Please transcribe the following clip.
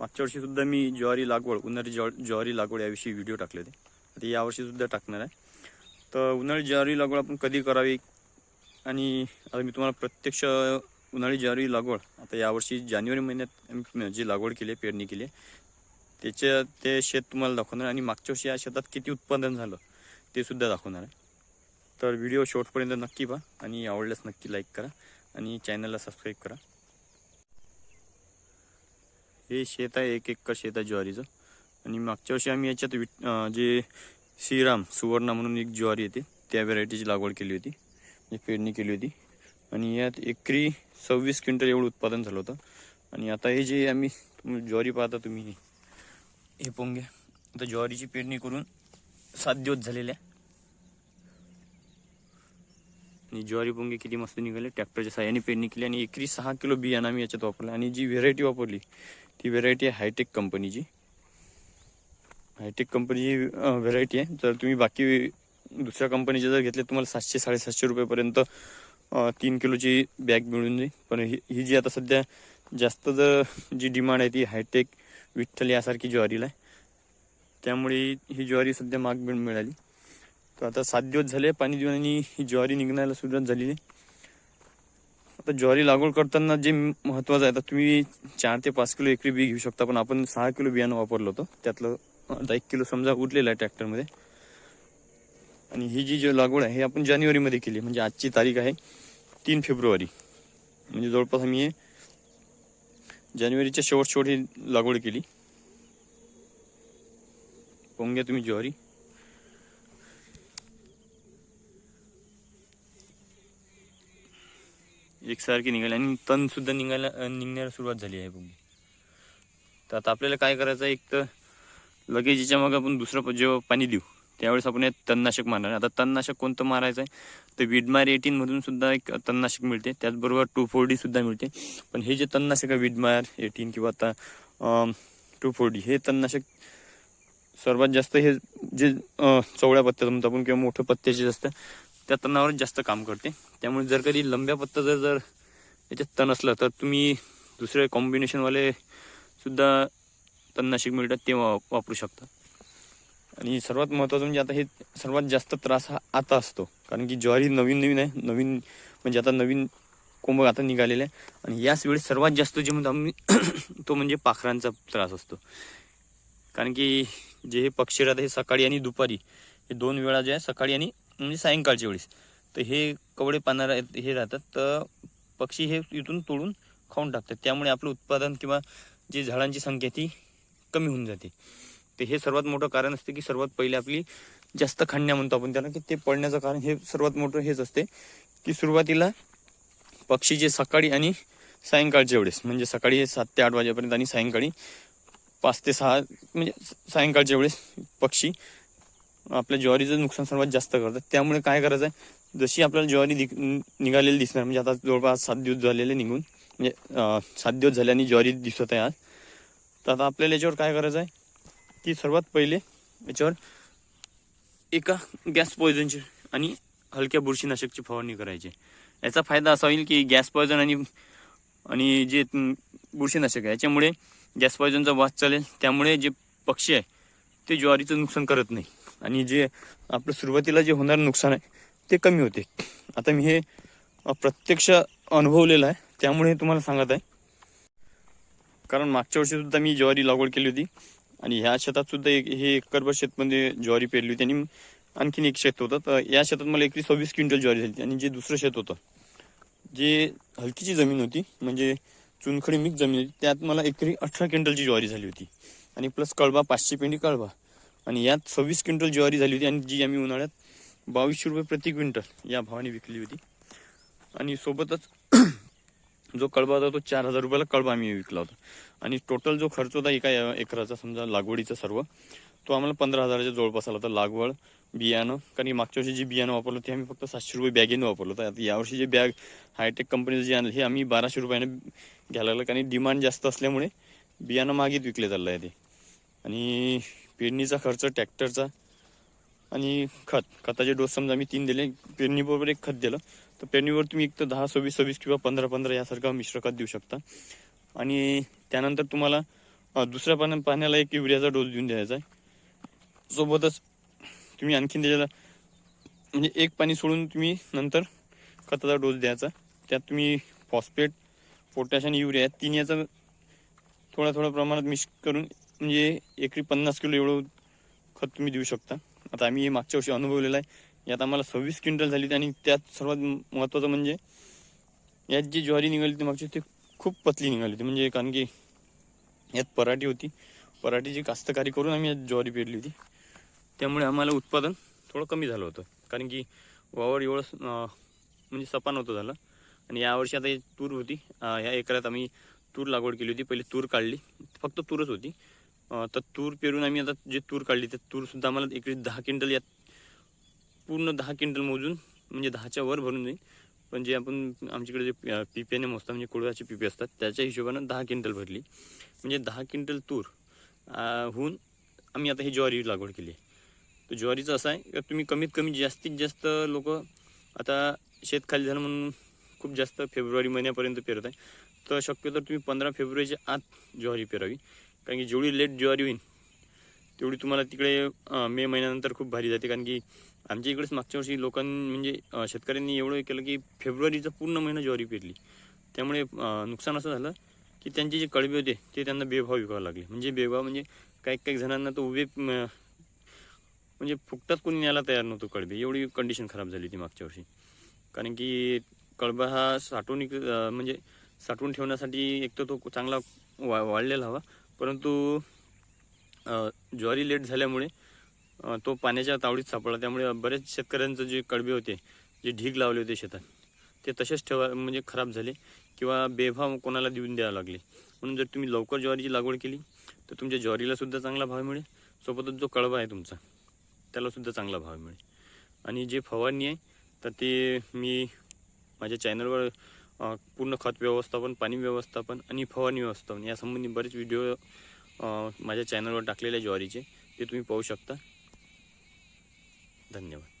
मागच्या वर्षी सुद्धा मी ज्वारी लागवड उन्हाळी ज्वा ज्वारी लागवड याविषयी व्हिडिओ टाकले होते. आता यावर्षी सुद्धा टाकणार आहे. तर उन्हाळी ज्वारी लागवड आपण कधी करावी? आणि आता मी तुम्हाला प्रत्यक्ष उन्हाळी ज्वारी लागवड आता यावर्षी जानेवारी महिन्यात जी लागवड केली आहे पेरणी केली आहे त्याच्या ते शेत तुम्हाला दाखवणार आणि मागच्या वर्षी या शेतात किती उत्पादन झालं ते सुद्धा दाखवणार आहे. तर व्हिडिओ शेवटपर्यंत नक्की पहा आणि आवडल्यास नक्की लाईक करा आणि चॅनलला सबस्क्राईब करा. हे शेत आहे एक एकर शेत आहे ज्वारीचं. आणि मागच्या वर्षी आम्ही याच्यात विट जे श्रीराम सुवर्णा म्हणून एक ज्वारी येते त्या व्हेरायटीची लागवड केली होती. म्हणजे पेरणी केली होती. आणि यात एकरी सव्वीस क्विंटल एवढं उत्पादन झालं होतं. आणि आता हे जे आम्ही ज्वारी पाहता तुम्ही हे पोंगे आता ज्वारीची पेरणी करून सात दिवस झालेले आहे. आणि ज्वारी पोंगे किती मस्त निघाले. ट्रॅक्टरच्या साह्याने पेरणी केली आणि एकरी सहा किलो बियाणं आम्ही याच्यात वापरलं. आणि जी व्हेरायटी वापरली ती व्हेरायटी आहे हायटेक कंपनीची हायटेक कंपनीची व्हेरायटी आहे. जर तुम्ही बाकी दुसऱ्या कंपनीचे जर घेतले तुम्हाला सातशे साडेसातशे रुपयेपर्यंत तीन किलोची बॅग मिळून जाईल. पण ही ही जी आता सध्या जास्त जर जी डिमांड आहे ती हायटेक विठ्ठल यासारखी ज्वारीला आहे. त्यामुळे ही ज्वारी सध्या माग मिळाली. तर आता सात दिवस झाले पाणी देऊन आणि ही ज्वारी निघण्याला सुरुवात झालेली आहे. आता ज्वारी लागवड करताना जे महत्वाचं आहे आता तुम्ही चार ते पाच किलो एकरी बी घेऊ शकता पण आपण सहा किलो बियाणं वापरलं होतं. त्यातलं आता एक किलो समजा उरलेलं आहे ट्रॅक्टरमध्ये. आणि ही जी जी लागवड आहे हे आपण जानेवारीमध्ये केली. म्हणजे आजची तारीख आहे तीन फेब्रुवारी. म्हणजे जवळपास आम्ही हे जानेवारीच्या शेवट शेवट ही लागवड केली. पोंग्या घ्या तुम्ही ज्वारी. एकसारखी निघाली आणि तणसुद्धा निघायला निघण्याला सुरुवात झाली आहे बघ. तर आता आपल्याला काय करायचं आहे? एक तर लगेच याच्या मग आपण दुसरं जेव्हा पाणी देऊ त्यावेळेस आपण हे तणनाशक मारणार आता तणनाशक कोणतं मारायचं आहे? तर विडमार एटीनमधून सुद्धा एक तणनाशक मिळते. त्याचबरोबर टू फोर डी सुद्धा मिळते. पण हे जे तणनाशक आहे विडमार एटीन किंवा आता टू फोर डी हे तणनाशक सर्वात जास्त हे जे चवळ्या पत्त्याचं म्हणतो आपण किंवा मोठं पत्त्याचे जास्त त्या तणावर जास्त काम करते. त्यामुळे जर कधी लंब्या पत्ता जर जर याच्यात तण असलं तर तुम्ही दुसरे कॉम्बिनेशनवाले सुद्धा तणनाशक मिळतात ते वा- वापरू शकता. आणि सर्वात महत्त्वाचं म्हणजे आता हे सर्वात जास्त त्रास हा आता असतो. कारण की ज्वारी नवीन नवीन आहे. नवीन म्हणजे आता नवीन कोंब आता निघालेलं आहे. आणि याच वेळेस सर्वात जास्त जे म्हणतो आम्ही तो म्हणजे पाखरांचा त्रास असतो. कारण की जे हे पक्षी राहतात हे सकाळी आणि दुपारी हे दोन वेळा जे आहे सकाळी आणि म्हणजे सायंकाळच्या वेळेस. तर हे कवडे पानार हे राहतात. तर पक्षी हे इथून तोडून खाऊन टाकतात. त्यामुळे आपलं उत्पादन किंवा जी झाडांची संख्या ती कमी होऊन जाते. तर हे सर्वात मोठं कारण असते की सर्वात पहिले आपली जास्त खंड्या म्हणतो आपण त्याला की ते पडण्याचं कारण हे सर्वात मोठं हेच असते की सुरुवातीला पक्षी जे सकाळी आणि सायंकाळच्या वेळेस म्हणजे सकाळी सात ते आठ वाजेपर्यंत आणि सायंकाळी पाच ते सहा म्हणजे सायंकाळच्या वेळेस पक्षी आपल्या ज्वारीचं नुकसान सर्वात जास्त करतात. त्यामुळे काय करायचं आहे जशी आपल्याला ज्वारी निघालेली दिसणार म्हणजे आता जवळपास सात दिवस झालेले निघून म्हणजे सात दिवस झाले आणि ज्वारी दिसत आहे आज. तर आता आपल्याला याच्यावर काय करायचं आहे की सर्वात पहिले याच्यावर एका गॅस पॉयझनची आणि हलक्या बुरशीनाशकची फवारणी करायची. याचा फायदा असा होईल की गॅस पॉयझन आणि आणि जे बुरशीनाशक आहे याच्यामुळे गॅस पॉयझनचा वास चालेल. त्यामुळे जे पक्षी आहे ते ज्वारीचं नुकसान करत नाही. आणि जे आपलं सुरुवातीला जे होणारं नुकसान आहे ते कमी होते. आता मी हे प्रत्यक्ष अनुभवलेलं आहे त्यामुळे हे तुम्हाला सांगत आहे. कारण मागच्या वर्षी सुद्धा मी ज्वारी लागवड केली होती आणि ह्या शेतात सुद्धा एक हे एकरभर शेतमध्ये ज्वारी पेरली होती आणि आणखीन एक शेत होतं. तर या शेतात मला एकरी सव्वीस क्विंटल ज्वारी झाली होती. आणि जे दुसरं शेत होतं जे हलकीची जमीन होती म्हणजे चुनखडी मिक्स जमीन होती त्यात मला एकरी अठरा क्विंटलची ज्वारी झाली होती. आणि प्लस कळबा पाचशे पेंडी कळबा आणि यात सव्वीस क्विंटल ज्वारी झाली होती आणि जी आम्ही उन्हाळ्यात बावीसशे रुपये प्रति क्विंटल या भावाने विकली होती. आणि सोबतच जो कळबा होता तो चार हजार रुपयाला कळबा आम्ही विकला होता. आणि टोटल जो खर्च होता एका एकराचा समजा लागवडीचा सर्व तो आम्हाला पंधरा हजाराच्या जवळपास आला होता. लागवड बियाणं कारण की मागच्या वर्षी जे बियाणं वापरलं ते आम्ही फक्त सातशे रुपये बॅगेनं वापरलं होतं. आता यावर्षी जे बॅग हायटेक कंपनीचं जे आणलं हे आम्ही बाराशे रुपयाने घ्यायला लागलं. कारण डिमांड जास्त असल्यामुळे बियाणं मागेच विकले चाललं आहे ते. आणि पेरणीचा खर्च ट्रॅक्टरचा आणि खत. खताचे डोस समजा आम्ही तीन दिले पेरणीबरोबर एक खत दिलं. तर पेरणीवर तुम्ही एक तर दहा सव्वीस सव्वीस किंवा पंधरा पंधरा यासारखं मिश्र खत देऊ शकता. आणि त्यानंतर तुम्हाला दुसऱ्या पाण्या पाण्याला एक युरियाचा डोस देऊन द्यायचा आहे. सोबतच तुम्ही आणखीन त्याच्याला म्हणजे एक पाणी सोडून तुम्ही नंतर खताचा डोस द्यायचा. त्यात तुम्ही फॉस्फेट पोटॅश आणि युरिया तीन याचा थोड्या थोड्या प्रमाणात मिक्स करून म्हणजे एकरी पन्नास किलो एवढं खत तुम्ही देऊ शकता. आता आम्ही हे मागच्या वर्षी अनुभवलेलं आहे. यात आम्हाला सव्वीस क्विंटल झाली आणि त्यात सर्वात महत्त्वाचं म्हणजे यात जी ज्वारी निघाली होती मागची ती खूप पतली निघाली होती. म्हणजे कारण की यात पराठी होती. पराठीची कास्तकारी करून आम्ही यात ज्वारी पेरली होती. त्यामुळे आम्हाला उत्पादन थोडं कमी झालं होतं. कारण की वावर एवढं म्हणजे सपान नव्हतं झालं. आणि यावर्षी आता तूर होती. ह्या एकरात आम्ही तूर लागवड केली होती. पहिले तूर काढली. फक्त तूरच होती. तर तूर पेरून आम्ही आता जे तूर काढली ते तूरसुद्धा आम्हाला इकडे दहा क्विंटल यात पूर्ण दहा क्विंटल मोजून म्हणजे दहाच्या वर भरून जाईल पण जे आपण आमच्याकडे जे पिप्याने मोजतात म्हणजे कोळवाचे पिपे असतात त्याच्या हिशोबानं दहा क्विंटल भरली. म्हणजे दहा क्विंटल तूर होऊन आम्ही आता ही ज्वारी लागवड केली आहे. तर ज्वारीचं असं आहे का तुम्ही कमीत कमी जास्तीत जास्त लोक आता शेत खाली झालं म्हणून खूप जास्त फेब्रुवारी महिन्यापर्यंत पेरत आहे. तर शक्यतो तुम्ही पंधरा फेब्रुवारीच्या आत ज्वारी पेरावी. कारण की जेवढी लेट ज्वारी होईल तेवढी तुम्हाला तिकडे मे महिन्यानंतर खूप भारी जाते. कारण की आमच्या इकडेच मागच्या वर्षी लोकांनी म्हणजे शेतकऱ्यांनी एवढं केलं की फेब्रुवारीचा पूर्ण महिना ज्वारी पेरली. त्यामुळे नुकसान असं झालं की त्यांचे जे कडबे होते ते त्यांना बेभाव विकावे लागले. म्हणजे बेभाव म्हणजे काही काही जणांना तो उभे म्हणजे फुकटात कोणी न्यायला तयार नव्हतो कळबे एवढी कंडिशन खराब झाली ती मागच्या वर्षी. कारण की कळबा हा साठवून म्हणजे साठवून ठेवण्यासाठी एक तर तो चांगला वा वाढलेला हवा. परंतु ज्वारी लेट झाल्यामुळे तो पाण्याच्या तावडीत सापडला. त्यामुळे बरेच शेतकऱ्यांचं जे कडबे होते जे ढीग लावले होते शेतात ते तसेच ठेवा म्हणजे खराब झाले किंवा बेभाव कोणाला देऊन द्यावं लागले. म्हणून जर तुम्ही लवकर ज्वारीची लागवड केली तर तुमच्या ज्वारीला सुद्धा चांगला भाव मिळेल. सोबतच जो कळबा आहे तुमचा त्याला सुद्धा चांगला भाव मिळेल. आणि जे फवारणी आहे तर ते मी माझ्या चॅनलवर पूर्ण खत व्यवस्थापन पाणी व्यवस्थापन आणि फवारणी व्यवस्थापन यासंबंधी बरेच व्हिडिओ माझ्या चॅनलवर टाकलेले आहे ज्वारीचे. ते तुम्ही पाहू शकता. धन्यवाद.